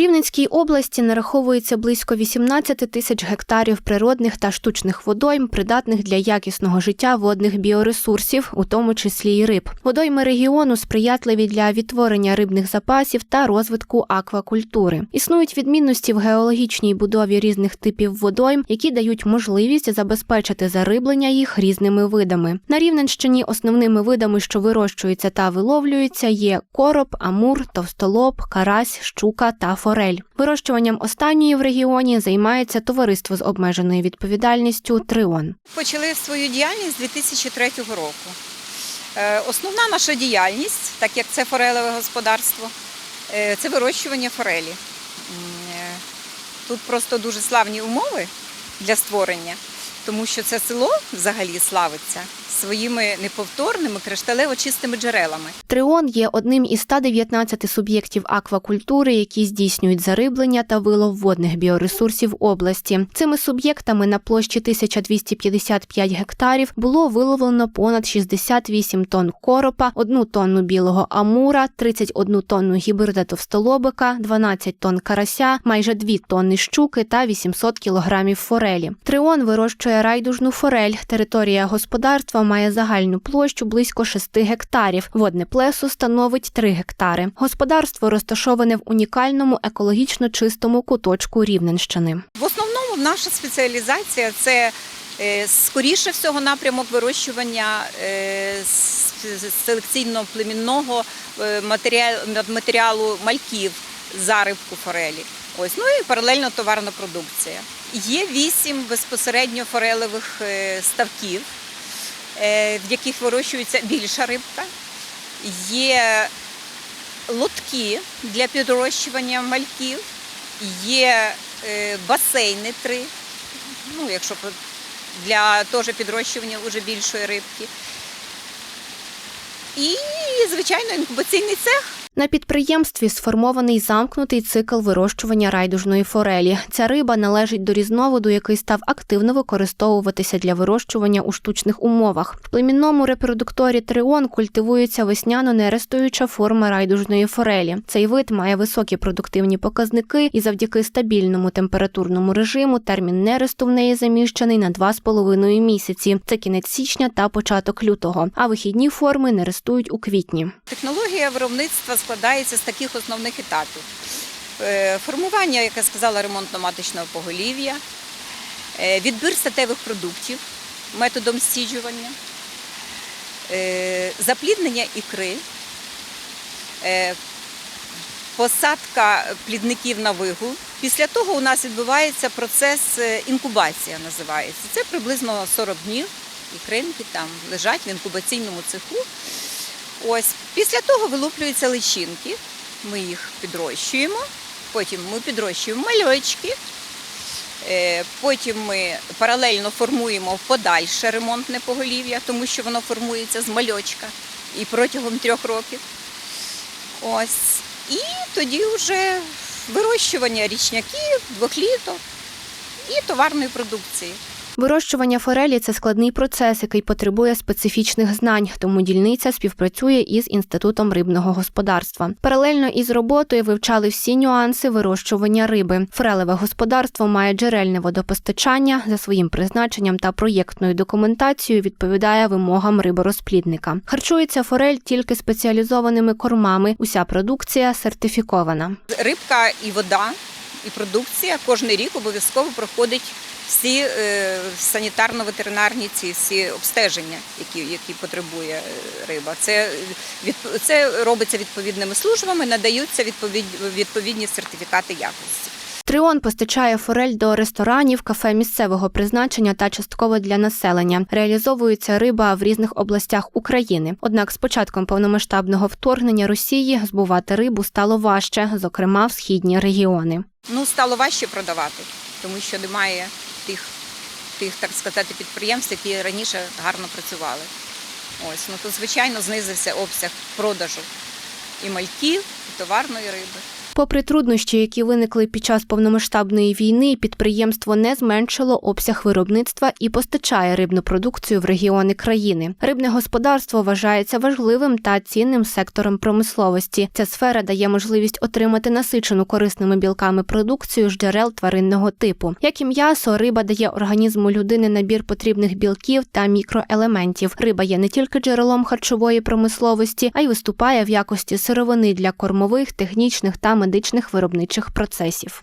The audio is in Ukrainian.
Рівненській області нараховується близько 18 тисяч гектарів природних та штучних водойм, придатних для якісного життя водних біоресурсів, у тому числі й риб. Водойми регіону сприятливі для відтворення рибних запасів та розвитку аквакультури. Існують відмінності в геологічній будові різних типів водойм, які дають можливість забезпечити зариблення їх різними видами. На Рівненщині основними видами, що вирощуються та виловлюються, є короб, амур, товстолоб, карась, щука та форель. Вирощуванням останньої в регіоні займається товариство з обмеженою відповідальністю Трион. Почали свою діяльність з 2003 року. Е, Основна наша діяльність, так як це форелеве господарство, е, це вирощування форелі. Е, Тут просто дуже славні умови для створення, тому що це село взагалі славиться своїми неповторними кришталево чистими джерелами. Трион є одним із 119 суб'єктів аквакультури, які здійснюють зариблення та вилов водних біоресурсів області. Цими суб'єктами на площі 1255 гектарів було виловлено понад 68 тонн коропа, 1 тонну білого амура, 31 тонну гібрида товстолобика, 12 тонн карася, майже 2 тонни щуки та 800 кілограмів форелі. Трион вирощує райдужну форель. Територія господарства має загальну площу близько 6 гектарів. Водне плесо становить 3 гектари. Господарство розташоване в унікальному екологічно чистому куточку Рівненщини. В основному наша спеціалізація це е, скоріше всього напрямок вирощування е, селекційно-племінного е, матеріалу мальків зарибку форелі. Ось ну і паралельно товарна продукція. Є вісім безпосередньо форелевих ставків, в яких вирощується більша рибка. Є лотки для підрощування мальків, є е, басейни три, ну, якщо для теж підрощування вже більшої рибки. І, звичайно, інкубаційний цех. На підприємстві сформований замкнутий цикл вирощування райдужної форелі. Ця риба належить до різновиду, який став активно використовуватися для вирощування у штучних умовах. В племінному репродукторі трион культивується весняно-нерестуюча форма райдужної форелі. Цей вид має високі продуктивні показники і завдяки стабільному температурному режиму термін нересту в неї заміщений на 2,5 місяці. Це кінець січня та початок лютого. А вихідні форми нерестують у квітні. Технологія виробництва складається з таких основних етапів: Е, формування, як я сказала, ремонтно-маточного поголів'я, е, відбір статевих продуктів методом стіджування, е, запліднення ікри, посадка плідників на вигул. Після того у нас відбувається процес інкубація, називається. Це приблизно 40 днів. Ікринки там лежать в інкубаційному цеху. Ось після того вилуплюються личинки. Ми їх підрощуємо. Потім ми підрощуємо мальочки. Е, Потім ми паралельно формуємо подальше ремонтне поголів'я, тому що воно формується з мальочка і протягом трьох років. Ось. І тоді вже вирощування річняків, двохліток і товарної продукції. Вирощування форелі це складний процес, який потребує специфічних знань, тому дільниця співпрацює із інститутом рибного господарства. Паралельно із роботою вивчали всі нюанси вирощування риби. Форелеве господарство має джерельне водопостачання за своїм призначенням та проєктною документацією відповідає вимогам риборозплідника. Харчується форель тільки спеціалізованими кормами. Уся продукція сертифікована. Рибка і вода, і продукція кожен рік обов'язково проходить всі е, санітарно-ветеринарні ці всі обстеження, які, які потребує е, риба. Це, від, це робиться відповідними службами, надаються відповідь, відповідні сертифікати якості. Трион постачає форель до ресторанів, кафе місцевого призначення та частково для населення. Реалізовується риба в різних областях України. Однак з початком повномасштабного вторгнення Росії збувати рибу стало важче, зокрема в східні регіони. Ну, стало важче продавати, тому що немає тих, тих, так сказати, підприємств, які раніше гарно працювали. Ось, ну то звичайно знизився обсяг продажу і мальків, і товарної риби. Попри труднощі, які виникли під час повномасштабної війни, підприємство не зменшило обсяг виробництва і постачає рибну продукцію в регіони країни. Рибне господарство вважається важливим та цінним сектором промисловості. Ця сфера дає можливість отримати насичену корисними білками продукцію з джерел тваринного типу. Як і м'ясо, риба дає організму людини набір потрібних білків та мікроелементів. Риба є не тільки джерелом харчової промисловості, а й виступає в якості сировини для кормових, технічних та медичних виробничих процесів.